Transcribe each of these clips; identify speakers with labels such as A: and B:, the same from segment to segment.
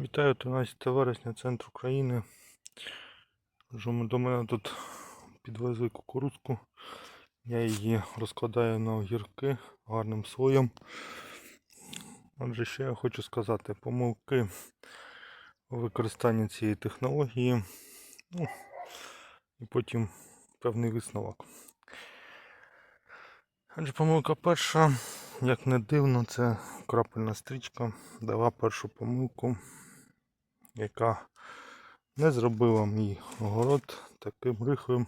A: Вітаю 13 вересня, центр України. До мене тут підвезли кукурудзку. Я її розкладаю на огірки гарним слоєм. Отже, що я хочу сказати, помилки у використанні цієї технології. Ну, і потім певний висновок. Адже помилка перша, як не дивно, це крапельна стрічка дала першу помилку, яка не зробила мій огород таким рихлим,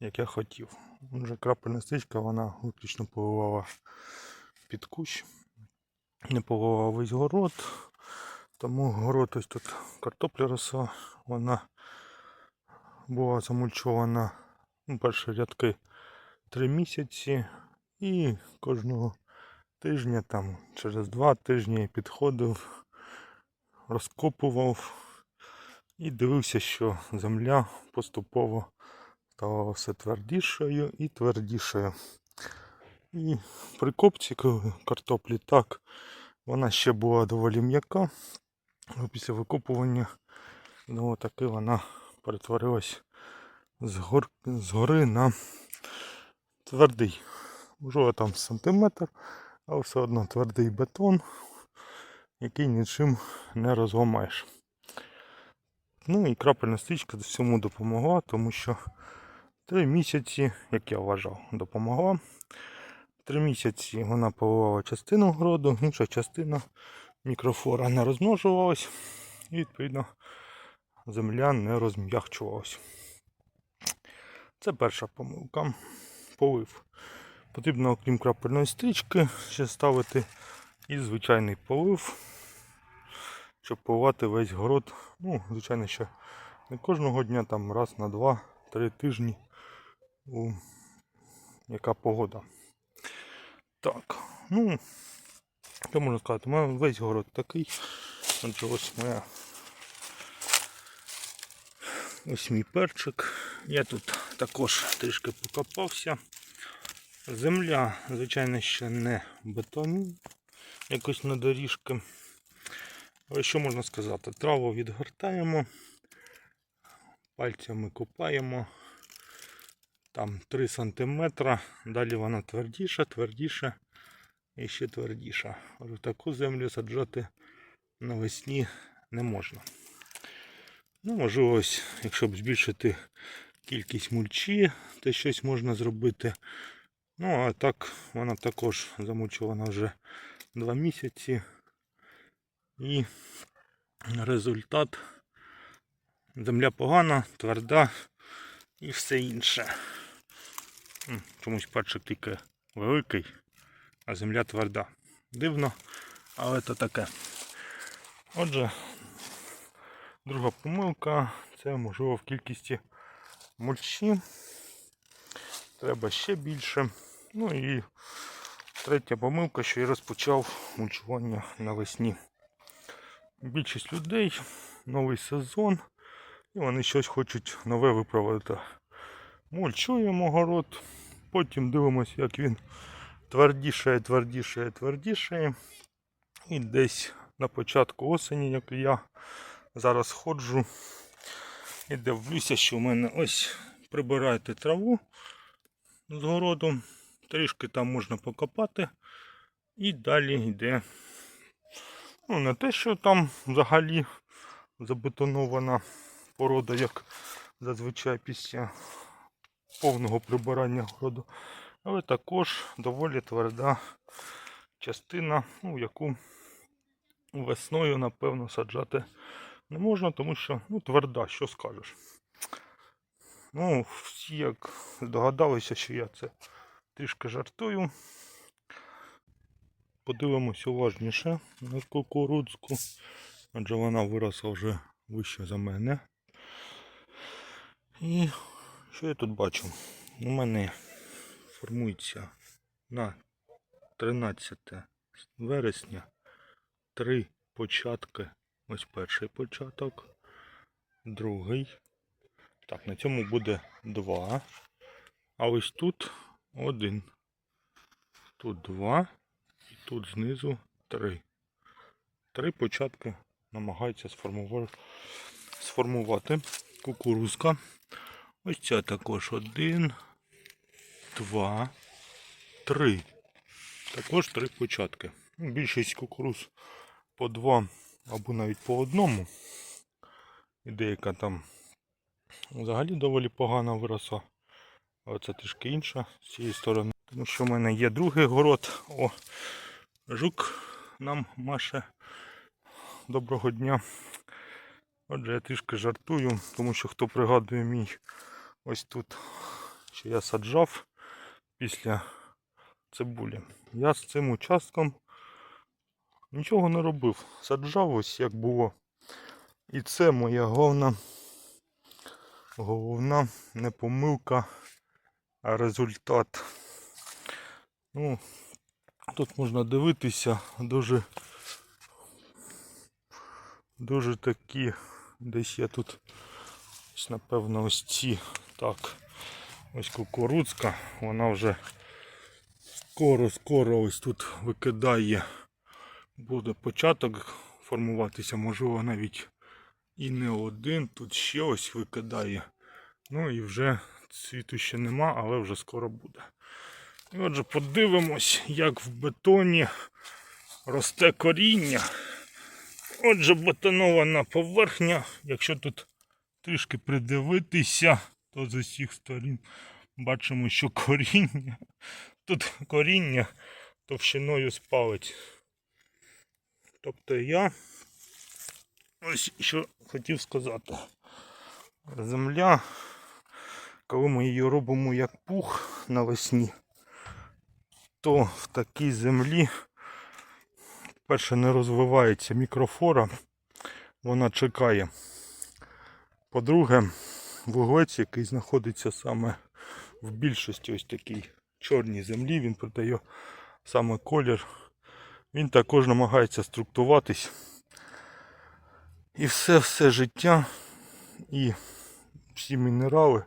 A: як я хотів. Отже, крапельна стрічка вона виключно поливала під кущ, не поливала весь город. Тому город ось тут картопля росла, вона була замульчована ну, перші рядки три місяці і кожного тижня, там через два тижні підходив, розкопував і дивився, що земля поступово ставала все твердішою і твердішою. І при копці картоплі так, вона ще була доволі м'яка. Після викопування ну, таки вона перетворилась з, гор... з гори на твердий. Можливо там сантиметр, але все одно твердий бетон, який нічим не розламаєш. Ну і крапельна стрічка всьому допомогла, тому що три місяці, як я вважав, допомогла. Три місяці вона поливала частину городу, інша частина мікрофлора не розмножувалась і відповідно земля не розм'якчувалась. Це перша помилка. Полив. Потрібно, окрім крапельної стрічки, ще ставити і звичайний полив, щоб поливати весь город. Ну, звичайно, що не кожного дня, там раз на два-три тижні, у яка погода. Так, ну, що можна сказати, у мене весь город такий. Отже, ось моя ось мій перчик. Я тут також трішки покопався. Земля, звичайно, ще не бетон, якось на доріжки. Що можна сказати? Траву відгортаємо, пальцями копаємо. Там 3 см, далі вона твердіша, твердіша і ще твердіша. Але таку землю саджати навесні не можна. Ну, можливо, ось, якщо б збільшити кількість мульчі, то щось можна зробити. Ну, а так вона також замучувана вже 2 місяці. І результат земля погана, тверда і все інше. Чомусь перчик тільки великий, а земля тверда. Дивно, але то таке. Отже, друга помилка це можливо в кількості мульчі. Треба ще більше. Ну і третя помилка, що я розпочав мульчування навесні. Більшість людей, новий сезон, і вони щось хочуть нове виправити. Мульчуємо город, потім дивимося, як він твердішає, твердішає, твердішає. І десь на початку осені, як я зараз ходжу і дивлюся, що в мене ось прибирайте траву з городу. Трішки там можна покопати. І далі йде. Ну, не те, що там взагалі забетонована порода, як зазвичай після повного прибирання городу. Але також доволі тверда частина, ну, яку весною, напевно, саджати не можна, тому що ну, тверда, що скажеш. Ну, всі як здогадалися, що я це трішки жартую. Подивимось уважніше на кукурудзку, адже вона виросла вже вище за мене. І що я тут бачу? У мене формується на 13 вересня три початки. Ось перший початок, другий. Так, на цьому буде два. А ось тут один. Тут два. Тут знизу три. Три початки намагаються сформувати, кукурузка. Ось ця також один, два, три. Також три початки. Ну, Більшість кукуруз по два або навіть по одному. І деяка там взагалі доволі погана виросла. А це трішки інша з цієї сторони. Тому що в мене є другий город. О, жук нам маше. Доброго дня. Отже, я трішки жартую, тому що хто пригадує мій ось тут, що я саджав після цибулі. Я з цим участком нічого не робив. Саджав ось як було. І це моя головна, головна не помилка, а результат. Ну, тут можна дивитися дуже, дуже такі, десь я тут, ось напевно ось ці, так, ось кукурудзка, вона вже скоро-скоро ось тут викидає, буде початок формуватися, можливо навіть і не один, тут ще ось викидає. Ну і вже цвіту ще нема, але вже скоро буде. І отже, подивимось, як в бетоні росте коріння. Отже, бетонована поверхня. Якщо тут трішки придивитися, то з усіх сторін бачимо, що коріння. Тут коріння товщиною з палець. Тобто я ось що хотів сказати. Земля, коли ми її робимо як пух навесні, то в такій землі перше не розвивається мікрофора, вона чекає. По-друге, вуглець, який знаходиться саме в більшості ось такій чорній землі, він придає саме колір. Він також намагається структуватись. І все все життя, і всі мінерали,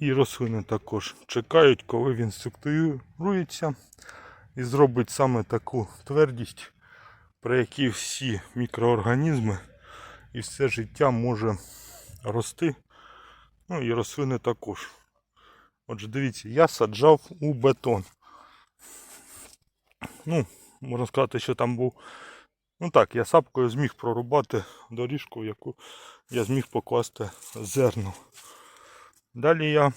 A: і рослини також чекають, коли він структурується і зробить саме таку твердість, при якій всі мікроорганізми і все життя може рости. Ну і рослини також. Отже, дивіться, я саджав у бетон. Ну, можна сказати, що там був. Ну так, я сапкою зміг прорубати доріжку, в яку я зміг покласти зерно. Далі я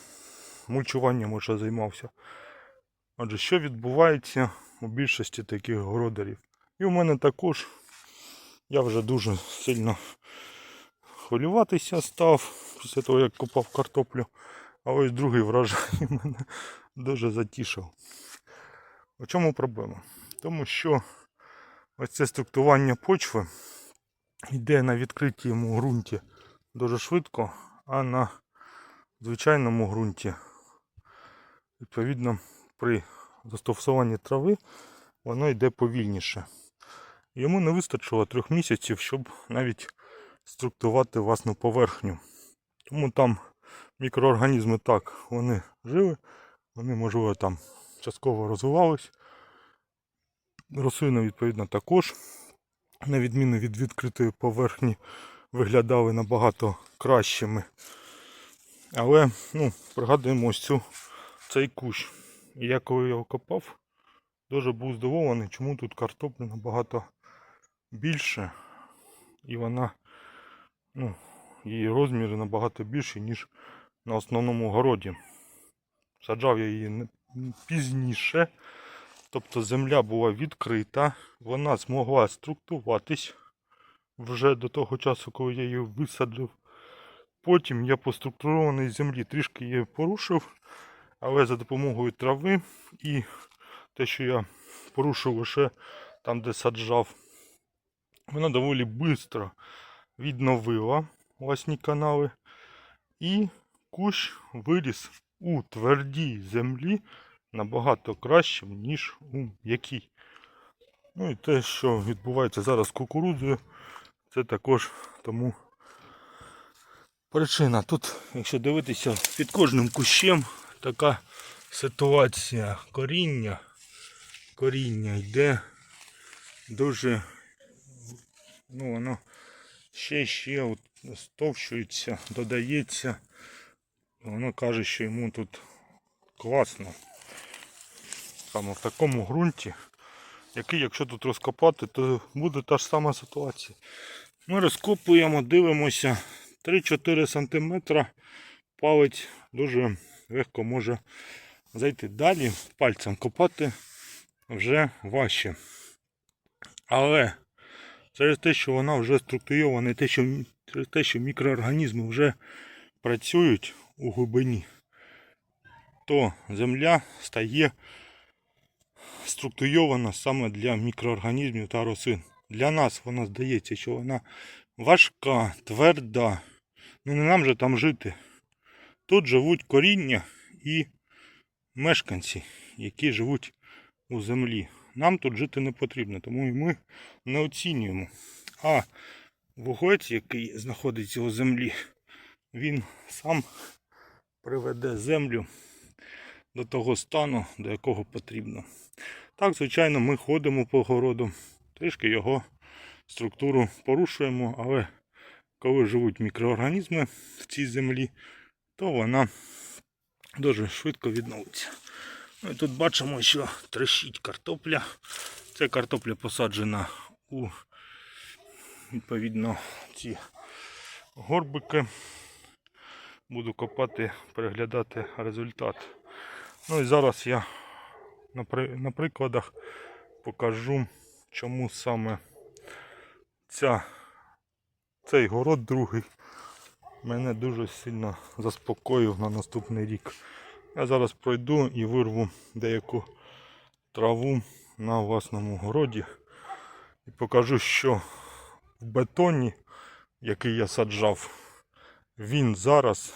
A: мульчуванням уже займався. Отже, що відбувається у більшості таких городарів. І у мене також я вже дуже сильно хвилюватися став після того, як копав картоплю. А ось другий врожай мене дуже затішив. У чому проблема? Тому що ось це структування почви йде на відкритому ґрунті дуже швидко, а на звичайному ґрунті, відповідно, при застосуванні трави воно йде повільніше. Йому не вистачило трьох місяців, щоб навіть структувати власну поверхню. Тому там мікроорганізми так, вони жили, вони, можливо, там частково розвивались. Рослини, відповідно, також, на відміну від відкритої поверхні, виглядали набагато кращими. Але, ну, пригадуємо ось цю, цей кущ. І я коли його копав, дуже був здивований, чому тут картоплі набагато більше. І вона, ну, її розміри набагато більші, ніж на основному городі. Саджав я її пізніше. Тобто земля була відкрита, вона змогла структуватись вже до того часу, коли я її висадив. Потім я по структурованій землі трішки її порушив, але за допомогою трави і те, що я порушив лише там, де саджав, вона доволі швидко відновила власні канали. І кущ виріс у твердій землі набагато кращим, ніж у м'якій. Ну і те, що відбувається зараз з кукурудзою, це також тому причина. Тут, якщо дивитися, під кожним кущем така ситуація коріння. Коріння йде дуже ну воно ще ще стовщується, додається. Воно каже, що йому тут класно. Саме в такому ґрунті, який, якщо тут розкопати, то буде та ж сама ситуація. Ми розкопуємо, дивимося 3-4 см. Палець дуже легко може зайти. Далі пальцем копати вже важче. Але через те, що вона вже структурована, те, що, через те, що мікроорганізми вже працюють у глибині, то земля стає структурована саме для мікроорганізмів та рослин. Для нас вона здається, що вона важка, тверда. Ну не нам же там жити. Тут живуть коріння і мешканці, які живуть у землі. Нам тут жити не потрібно, тому і ми не оцінюємо. А вуглець, який знаходиться у землі, він сам приведе землю до того стану, до якого потрібно. Так, звичайно, ми ходимо по городу, трішки його структуру порушуємо, але коли живуть мікроорганізми в цій землі, то вона дуже швидко відновиться. Ну і тут бачимо, що трещить картопля. Це картопля посаджена у відповідно ці горбики. Буду копати, переглядати результат. Ну і зараз я на, прикладах покажу, чому саме ця, цей город другий мене дуже сильно заспокоїв на наступний рік. Я зараз пройду і вирву деяку траву на власному городі і покажу, що в бетоні, який я саджав, він зараз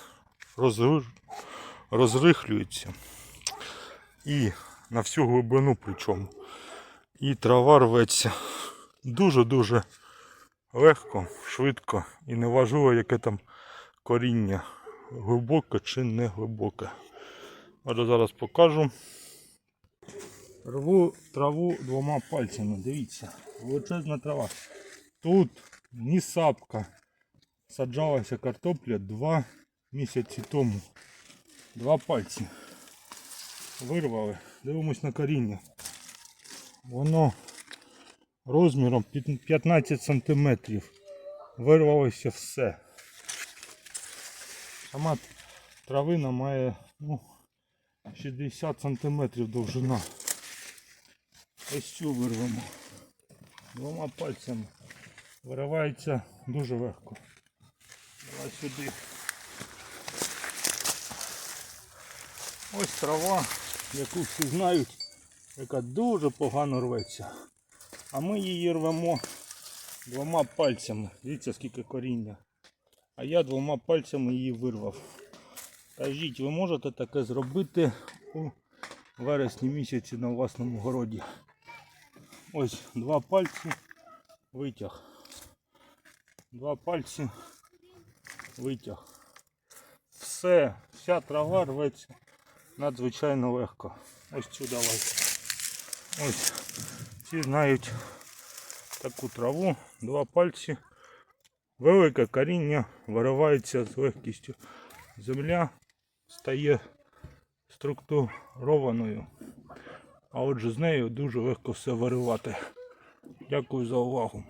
A: розрихлюється. І на всю глибину причому. І трава рветься дуже-дуже легко, швидко і неважливо, яке там коріння глибоке чи не глибоке. Отже, зараз покажу. Рву траву двома пальцями, дивіться, величезна трава. Тут ні сапка. Саджалася картопля два місяці тому. Два пальці. Вирвали. Дивимось на коріння. Воно розміром 15 сантиметрів. Вирвалося все. Сама травина має ну, 60 сантиметрів довжина. Ось цю вирвемо. Двома пальцями. Виривається дуже легко. Давай сюди. Ось трава, яку всі знають, яка дуже погано рветься. А ми її рвемо двома пальцями. Дивіться, скільки коріння. А я двома пальцями її вирвав. Кажіть, ви можете таке зробити у вересні місяці на власному городі. Ось два пальці витяг. Два пальці витяг. Все, вся трава рветься надзвичайно легко. Ось цю давай. Ось. Всі знають таку траву, два пальці. Велике коріння виривається з легкістю. Земля стає структурованою. А отже з нею дуже легко все виривати. Дякую за увагу.